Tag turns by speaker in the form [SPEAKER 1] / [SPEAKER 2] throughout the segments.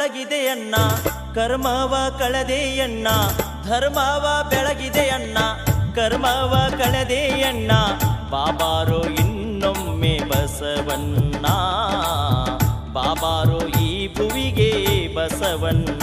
[SPEAKER 1] ಬೆಳಗಿದೆಯಣ್ಣ ಕರ್ಮವ ಕಳೆದೆಯಣ್ಣ ಧರ್ಮವ ಬೆಳಗಿದೆಯಣ್ಣ ಕರ್ಮವ ಕಳೆದೆಯಣ್ಣ ಬಾಬಾರೋ ಇನ್ನೊಮ್ಮೆ ಬಸವಣ್ಣ ಬಾಬಾರೋ ಈ ಭುವಿಗೆ ಬಸವಣ್ಣ.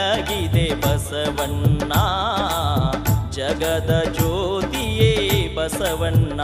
[SPEAKER 1] ಬಸವಣ್ಣ ಜಗದ ಜ್ಯೋತಿಯೇ ಬಸವಣ್ಣ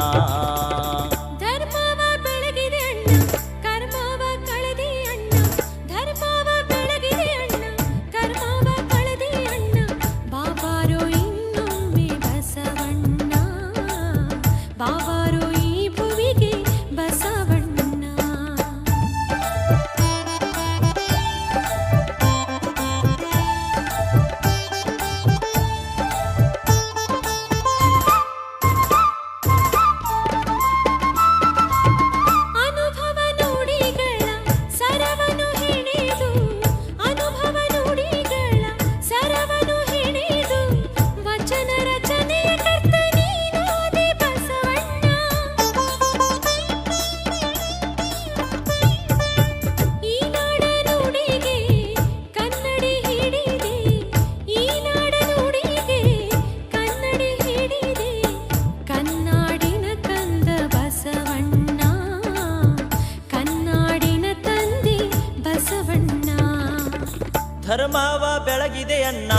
[SPEAKER 2] ಧರ್ಮವ ಬೆಳಗಿದೆ ಅಣ್ಣ,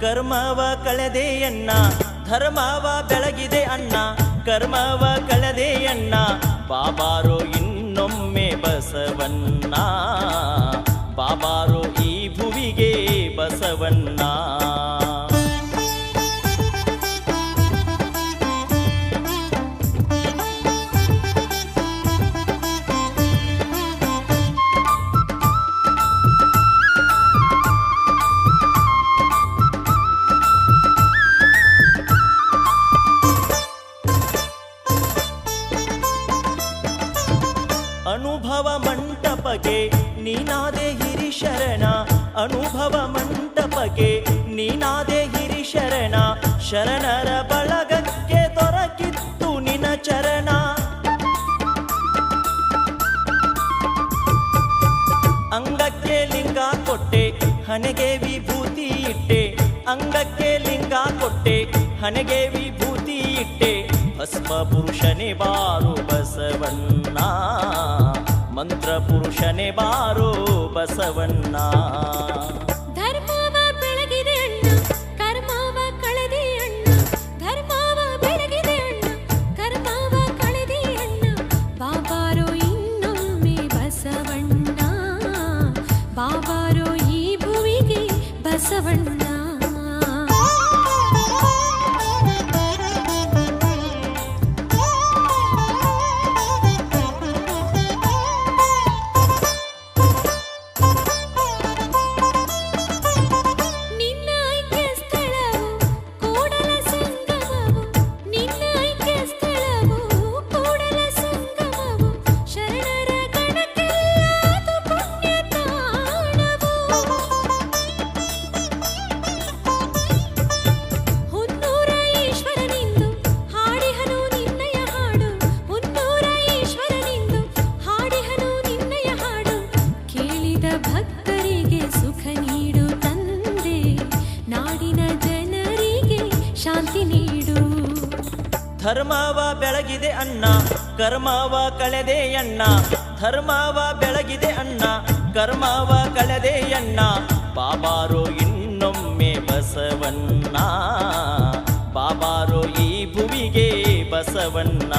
[SPEAKER 2] ಕರ್ಮವ ಕಳೆದೆ ಅಣ್ಣ, ಧರ್ಮವ ಬೆಳಗಿದೆ ಅಣ್ಣ, ಕರ್ಮವ ಕಳೆದೆ ಅಣ್ಣ, ಬಾಬಾರೋ ಇನ್ನೊಮ್ಮೆ ಬಸವಣ್ಣ. ಅನುಭವ ಮಂಟಪಗೆ, ನೀನಾದೆ
[SPEAKER 1] ಹಿರಿ ಶರಣ ಅನುಭವ ಮಂಟಪಗೆ, ನೀನಾದೆ ಹಿರಿ ಶರಣ ಶರಣರ ಬಳಗಕ್ಕೆ ದೊರಕಿತ್ತು ನಿನ ಚರಣ. ಅಂಗಕ್ಕೆ ಲಿಂಗ ಕೊಟ್ಟೆ, ಹಣೆಗೆ ವಿಭೂತಿ ಇಟ್ಟೆ. ಅಂಗಕ್ಕೆ ಲಿಂಗ ಕೊಟ್ಟೆ, ಹಣೆಗೆ ವಿಭೂತಿ ಇಟ್ಟೆ. ಭಸ್ಮ ಪುರುಷನೇ ಬಾರು ಬಸವಣ್ಣ. ಮಂತ್ರ ಪುರುಷನೇ ಬಾರೋ ಬಸವಣ್ಣ.
[SPEAKER 2] ಧರ್ಮವ ಬೆಳಗಿದೆ ಅಣ್ಣ, ಕರ್ಮವ ಕಳೆದೆ ಅಣ್ಣ. ಧರ್ಮವ ಬೆಳಗಿದೆ ಅಣ್ಣ, ಕರ್ಮವ ಕಳೆದೆ ಅಣ್ಣ. ಬಾಬಾರೋ ಇನ್ನೊಮ್ಮೆ ಬಸವಣ್ಣ. ಬಾಬಾರೋ ಈ ಭುವಿಗೆ ಬಸವಣ್ಣ.
[SPEAKER 1] ಧರ್ಮವ ಬೆಳಗಿದೆ ಅಣ್ಣ, ಕರ್ಮವ ಕಳೆದೆ ಅಣ್ಣ, ಧರ್ಮವ ಬೆಳಗಿದೆ ಅಣ್ಣ, ಕರ್ಮವ ಕಳೆದೆ ಅಣ್ಣ, ಬಾಬಾರು ಇನ್ನೊಮ್ಮೆ ಬಸವಣ್ಣ, ಬಾಬಾರು ಈ ಭುವಿಗೆ ಬಸವಣ್ಣ.